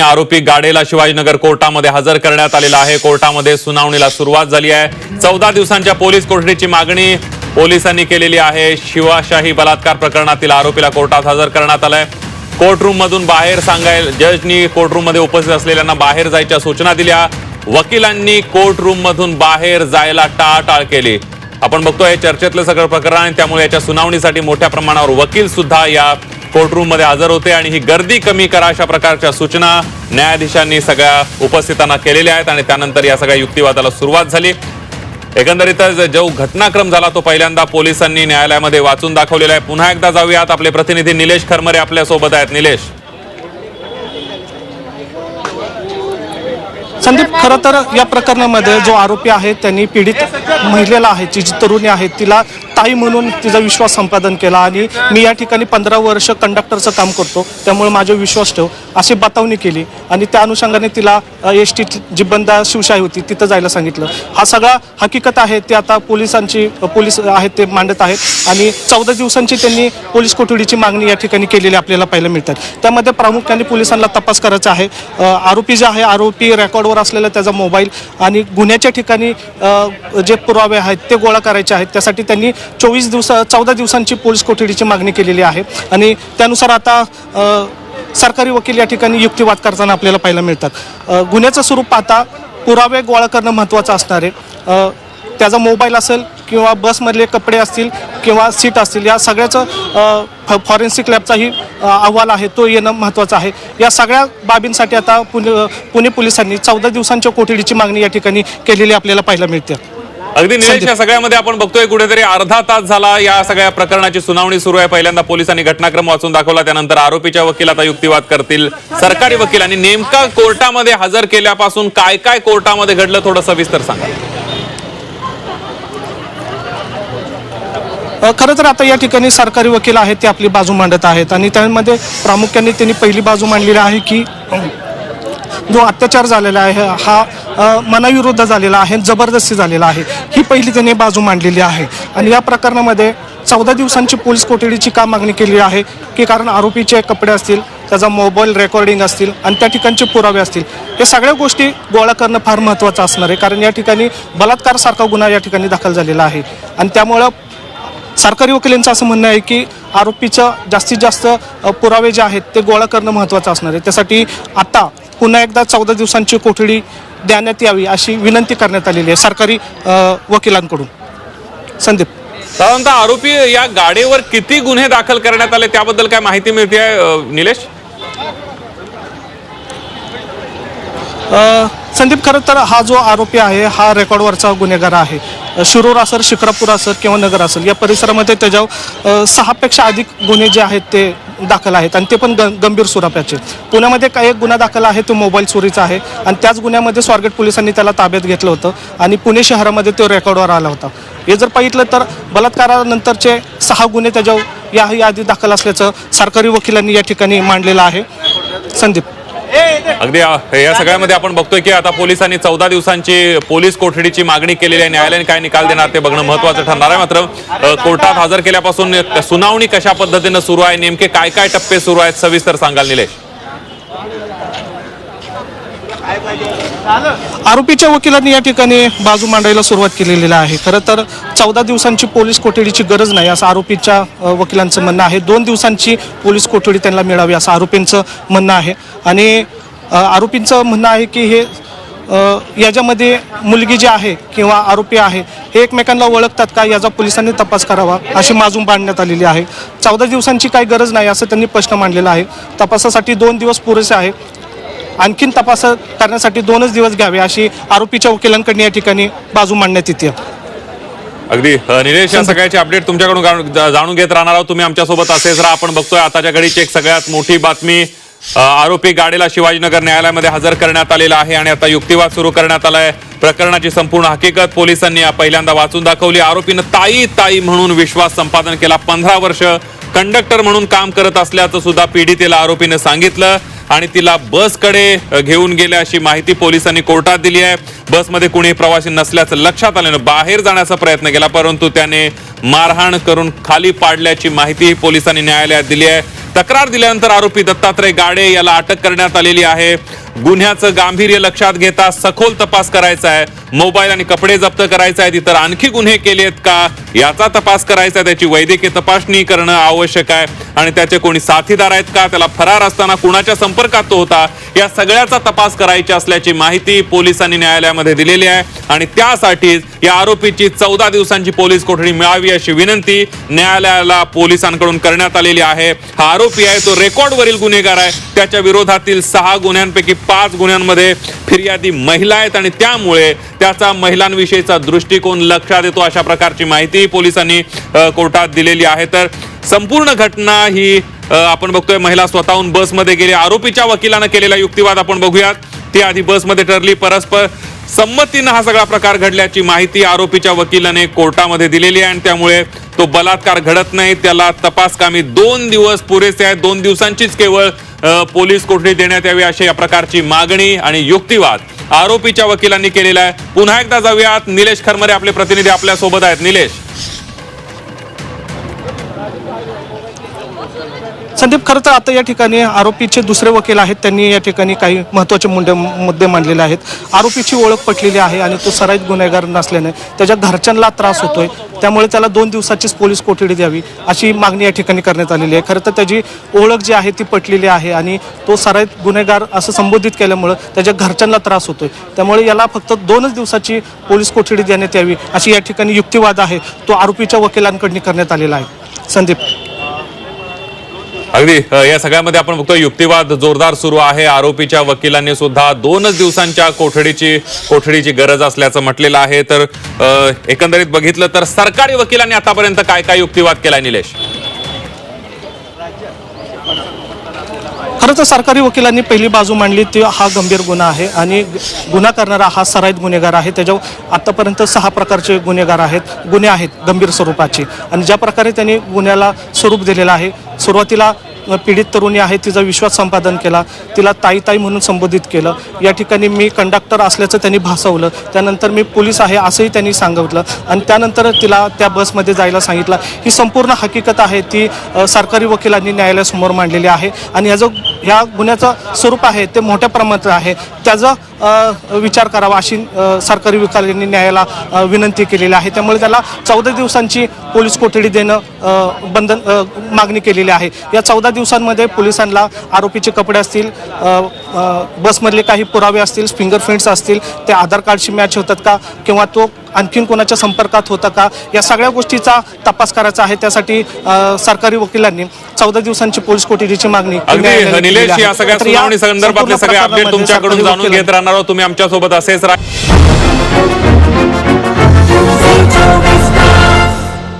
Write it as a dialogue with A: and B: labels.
A: आरोपी गाडेला शिवाजीनगर कोर्टामध्ये हजर करण्यात आलेला आहे. कोर्टामध्ये सुनावणीला सुरुवात झाली आहे. चौदा दिवसांच्या पोलीस कोठडीची मागणी पोलिसांनी केलेली आहे. शिवाशाही बलात्कार प्रकरणातील आरोपीला कोर्टात हजर करण्यात आलंय. कोर्टरूम मधून बाहेर सांगायला जजनी कोर्टरूममध्ये उपस्थित असलेल्यांना बाहेर जायच्या सूचना दिल्या. वकिलांनी कोर्टरूम मधून बाहेर जायला टाळाटाळ केली. आपण बघतोय चर्चेतलं सगळं प्रकरण त्यामुळे याच्या सुनावणीसाठी मोठ्या प्रमाणावर वकील सुद्धा या कोर्टरूममध्ये हजर होते आणि ही गर्दी कमी करा अशा प्रकारच्या सूचना न्यायाधीशांनी सगळ्या उपस्थितांना केलेल्या आहेत आणि त्यानंतर या सगळ्या युक्तिवादाला सुरुवात झाली. एकंदरीतच जो घटनाक्रम झाला तो पहिल्यांदा पोलिसांनी न्यायालयामध्ये वाचून दाखवलेला आहे. पुन्हा एकदा जाऊयात. आपले प्रतिनिधी निलेश खरमरे आपल्यासोबत आहेत. निलेश.
B: संदीप खरं तर या प्रकरणामध्ये जो आरोपी आहे त्यांनी पीडित महिलेला आहे जी जी तरुणी आहे तिला ताई म्हणून तिचा विश्वास संपादन केला आणि मी या ठिकाणी पंधरा वर्ष कंडक्टरचं काम करतो. त्यामुळे माझा विश्वास ठेव अशी बतावणी केली. आणि त्या अनुषंगाने तिला एस टी जी शिवशाही होती तिथं जायला सांगितलं. हा सगळा हकीकत आहे ते आता पोलिसांची पोलीस आहेत ते मांडत आहेत. आणि चौदा दिवसांची त्यांनी पोलीस कोठडीची मागणी या ठिकाणी केलेली आपल्याला पाहायला मिळतात. त्यामध्ये प्रामुख्याने पोलिसांना तपास करायचा आहे. आरोपी जे आहे आरोपी रेकॉर्डवर असलेला त्याचा मोबाईल आणि गुन्ह्याच्या ठिकाणी जे पुरावे आहेत ते गोळा करायचे आहेत. त्यासाठी त्यांनी चोवीस दिवसा चौदा दिवसांची पोलीस कोठडीची मागणी केलेली आहे. आणि त्यानुसार आता सरकारी वकील या ठिकाणी युक्तिवाद करताना आपल्याला पाहायला मिळतात. गुन्ह्याचं स्वरूप पाहता पुरावे गोळा करणं महत्त्वाचं असणार आहे. त्याचा मोबाईल असेल किंवा बसमधले कपडे असतील किंवा सीट असतील या सगळ्याचं फॉरेन्सिक लॅबचाही अहवाल आहे तो येणं महत्त्वाचं आहे. या सगळ्या बाबींसाठी आता पुणे पुणे पोलिसांनी चौदा दिवसांच्या कोठडीची मागणी या ठिकाणी केलेली आपल्याला पाहायला मिळते.
A: अगदी निलेश या सगळ्यामध्ये आपण बघतोय कुठेतरी अर्धा तास झाला या सगळ्या प्रकरणाची सुनावणी सुरू आहे. पहिल्यांदा पोलिसांनी घटनाक्रम वाचून दाखवला त्यानंतर आरोपीच्या वकील आता युक्तिवाद करतील. सरकारी वकिलांनी नेमका कोर्टामध्ये हजर केल्यापासून काय काय कोर्टामध्ये घडलं थोडं सविस्तर सांगा.
B: खरं तर आता या ठिकाणी सरकारी वकील आहेत ते आपली बाजू मांडत आहेत. आणि त्यामध्ये प्रामुख्याने त्यांनी पहिली बाजू मांडलेली आहे की जो अत्याचार झालेला आहे हा मनाविरुद्ध झालेला आहे जबरदस्ती झालेला आहे ही पहिली त्यांनी बाजू मांडलेली आहे. आणि या प्रकरणामध्ये चौदा दिवसांची पोलीस कोठडीची का मागणी केली आहे की कारण आरोपीचे कपडे असतील त्याचा मोबाईल रेकॉर्डिंग असतील आणि त्या ठिकाणचे पुरावे असतील हे सगळ्या गोष्टी गोळा करणं फार महत्त्वाचं असणार आहे कारण या ठिकाणी बलात्कारसारखा गुन्हा या ठिकाणी दाखल झालेला आहे. आणि त्यामुळं सरकारी वकिलांचं असं म्हणणं आहे की आरोपीचं जास्तीत जास्त पुरावे जे आहेत ते गोळा करणं महत्त्वाचं असणार आहे. त्यासाठी आता पुन्हा एकदा चौदा दिवसांची कोठडी देण्यात यावी अशी विनंती करण्यात आलेली आहे. सरकारी वकिलांकडून. संदीप.
A: साधारणतः आरोपी या गाडीवर किती गुन्हे दाखल करण्यात आले त्याबद्दल काय माहिती मिळते आहे निलेश?
B: संदीप खरं तर हा जो आरोपी आहे हा रेकॉर्डवरचा गुन्हेगार आहे. शिरूर असेल शिक्रापूर असेल किंवा नगर असेल या परिसरामध्ये त्याच्यावर सहापेक्षा अधिक गुन्हे जे आहेत ते दाखल आहेत आणि ते पण ग गंभीर स्वरूपाचे. पुण्यामध्ये काही एक गुन्हा दाखल आहे तो मोबाईल चोरीचा आहे आणि त्याच गुन्ह्यामध्ये स्वारगेट पोलिसांनी त्याला ताब्यात घेतलं होतं आणि पुणे शहरामध्ये तो रेकॉर्डवर आला होता. हे जर पाहिलं तर बलात्कारानंतरचे सहा गुन्हे त्याच्यावर याही आधी दाखल असल्याचं सरकारी वकिलांनी या ठिकाणी मांडलेलं आहे. संदीप.
A: अगदी या सगळ्यामध्ये आपण बघतोय की आता पोलिसांनी चौदा दिवसांची पोलीस कोठडीची मागणी केलेली आहे. न्यायालयाने काय निकाल देणार ते बघणं महत्वाचं ठरणार आहे मात्र कोर्टात हजर केल्यापासून सुनावणी कशा पद्धतीनं सुरू आहे? नेमके काय काय टप्पे सुरू आहेत? सविस्तर सांगाल निलेश.
B: आरोपीच्या वकिलांनी या ठिकाणी बाजू मांडायला सुरुवात केलेली आहे. खरं तर चौदा दिवसांची पोलीस कोठडीची गरज नाही असं आरोपीच्या वकिलांचं म्हणणं आहे. दोन दिवसांची पोलीस कोठडी त्यांना मिळावी असं आरोपींचं म्हणणं आहे. आणि आरोपींचं म्हणणं आहे की हे याच्यामध्ये मुलगी जी आहे किंवा आरोपी आहे हे एकमेकांना ओळखतात का याचा पोलिसांनी तपास करावा अशी माजून बांधण्यात आलेली आहे. चौदा दिवसांची काही गरज नाही असं त्यांनी प्रश्न मांडलेला आहे. तपासासाठी दोन दिवस पुरेसे आहे. आणखीन तपास करण्यासाठी दोनच दिवस घ्यावे अशी आरोपीच्या वकिलांकडून या ठिकाणी बाजू मांडण्यात येते.
A: अगदी निलेश या सगळ्याची अपडेट तुमच्याकडून जाणून- घेत राहणार आहोत. तुम्ही आमच्यासोबत असेच राहा. आपण बघतोय आताच्या घडीची एक सगळ्यात मोठी बातमी आरोपी गाडीला शिवाजीनगर न्यायालयामध्ये हजर करण्यात आलेला आहे आणि आता युक्तिवाद सुरू करण्यात आलाय. प्रकरणाची संपूर्ण हकीकत पोलिसांनी या पहिल्यांदा वाचून दाखवली. आरोपीनं ताई ताई म्हणून विश्वास संपादन केला. पंधरा वर्ष कंडक्टर म्हणून काम करत असल्याचं सुद्धा पीडितेला आरोपीनं सांगितलं. आणि तिला बसकडे घेऊन गेल्या अशी माहिती पोलिसांनी कोर्टात दिली आहे. बसमध्ये कुणी प्रवासी नसल्याचं लक्षात आल्यानं बाहेर जाण्याचा प्रयत्न केला परंतु त्याने मारहाण करून खाली पाडल्याची माहिती पोलिसांनी न्यायालयात दिली आहे. तक्रार दिल्यानंतर आरोपी दत्तात्रय गाडे याला अटक करण्यात आलेली आहे. गुन्ह्याचं गांभीर्य लक्षात घेता सखोल तपास करायचा आहे. मोबाईल आणि कपडे जप्त करायचा आहेत. इतर आणखी गुन्हे केलेत का? याचा तपास करायचा आहे. त्याची वैद्यकीय तपासणी करणं आवश्यक आहे. आणि त्याचे कोणी साथीदार आहेत का? त्याला फरार असताना कुणाच्या संपर्कात तो होता? या सगळ्याचा तपास करायची असल्याची माहिती पोलिसांनी न्यायालयामध्ये दिलेली आहे. आणि त्यासाठीच या आरोपीची चौदा दिवसांची पोलीस कोठडी मिळावी अशी विनंती न्यायालयाला पोलिसांकडून करण्यात आलेली आहे. हा आरोपी आहे. तो रेकॉर्डवरील गुन्हेगार आहे. त्याच्या विरोधातील सहा गुन्ह्यांपैकी पाच गुन्ह्यांमध्ये फिर्यादी महिला आहेत आणि त्यामुळे त्याचा महिलांविषयीचा दृष्टिकोन लक्षात येतो अशा प्रकारची माहिती पोलिसांनी कोर्टात दिलेली आहे. तर संपूर्ण घटना ही आपण बघतोय महिला स्वतःहून बसमध्ये गेली. आरोपीच्या वकिलानं केलेला युक्तिवाद आपण बघूयात. ती आधी बसमध्ये ठरली. परस्पर संमतीनं हा सगळा प्रकार घडल्याची माहिती आरोपीच्या वकिलाने कोर्टामध्ये दिलेली आहे आणि त्यामुळे तो बलात्कार घडत नाही. त्याला तपासकामी दोन दिवस पुरेसे आहेत. दोन दिवसांचीच केवळ पोलीस कोठडी देण्यात यावी अशी या प्रकारची मागणी आणि युक्तिवाद आरोपीच्या वकिलांनी केलेला आहे. पुन्हा एकदा जाऊयात. निलेश खरमरे आपले प्रतिनिधी आपल्यासोबत आहेत. निलेश.
B: संदीप खरं तर आता या ठिकाणी आरोपीचे दुसरे वकील आहेत. त्यांनी या ठिकाणी काही महत्त्वाचे मुद्दे मुद्दे मांडलेले आहेत. आरोपीची ओळख पटलेली आहे आणि तो सराईत गुन्हेगार नसल्याने त्याच्या घरच्यांना त्रास होतोय. त्यामुळे त्याला दोन दिवसाचीच पोलीस कोठडी द्यावी अशी मागणी या ठिकाणी करण्यात आलेली आहे. खरं तर त्याची ओळख जी आहे ती पटलेली आहे आणि तो सराईत गुन्हेगार असं संबोधित केल्यामुळं त्याच्या घरच्यांना त्रास होतोय. त्यामुळे याला फक्त दोनच दिवसाची पोलीस कोठडी देण्यात यावी अशी या ठिकाणी युक्तिवाद आहे. तो आरोपीच्या वकिलांकडून करण्यात आलेला आहे. संदीप.
A: अगदी. या सगळ्यामध्ये आपण बघतो युक्तिवाद जोरदार सुरू आहे. आरोपीच्या वकिलांनी सुद्धा दोनच दिवसांच्या कोठडीची कोठडीची गरज असल्याचं म्हटलेलं आहे. तर एकंदरीत बघितलं तर सरकारी वकिलांनी आतापर्यंत काय काय युक्तिवाद केलाय निलेश?
B: खरं तर सरकारी वकिलांनी पहिली बाजू मांडली ती हा गंभीर गुन्हा आहे आणि गुन्हा करणारा हा सराईत गुन्हेगार आहे. त्याच्यावर आतापर्यंत सहा प्रकारचे गुन्हेगार आहेत. गुन्हे आहेत गंभीर स्वरूपाचे. आणि ज्या प्रकारे त्यांनी गुन्ह्याला स्वरूप दिलेलं आहे सुरुवातीला पीडित तरुणी आहे तिचा विश्वास संपादन केला तिला ताई ताई म्हणून संबोधित केलं. या ठिकाणी मी कंडक्टर असल्याचं त्यांनी भासवलं. त्यानंतर मी पोलीस आहे असंही त्यांनी सांगितलं. आणि त्यानंतर तिला त्या बसमध्ये जायला सांगितलं. ही संपूर्ण हकीकत आहे ती सरकारी वकिलांनी न्यायालयासमोर मांडलेली आहे. आणि ह्याचं ह्या गुन्ह्याचं स्वरूप आहे ते मोठ्या प्रमाणात आहे. त्याचा विचार करावा अशी सरकारी वकिलांनी न्यायाला विनंती केलेली आहे. त्यामुळे त्याला चौदा दिवसांची पोलीस कोठडी देणं बंधन मागणी केलेली आहे. या चौदा दिवसांमध्ये पोलिसांना आरोपीचे कपडे असतील बसमधले काही पुरावे असतील फिंगरप्रिंट्स असतील ते आधार कार्डशी मॅच होतात का? किंवा तो आणखीन कोणाच्या संपर्कात होता का? या सगळ्या गोष्टीचा तपास करायचा आहे. त्यासाठी सरकारी वकिलांनी चौदा दिवसांची पोलीस कोठडीची मागणी
A: जाणून घेत राहणार आहोत. तुम्ही आमच्यासोबत असेच राहा.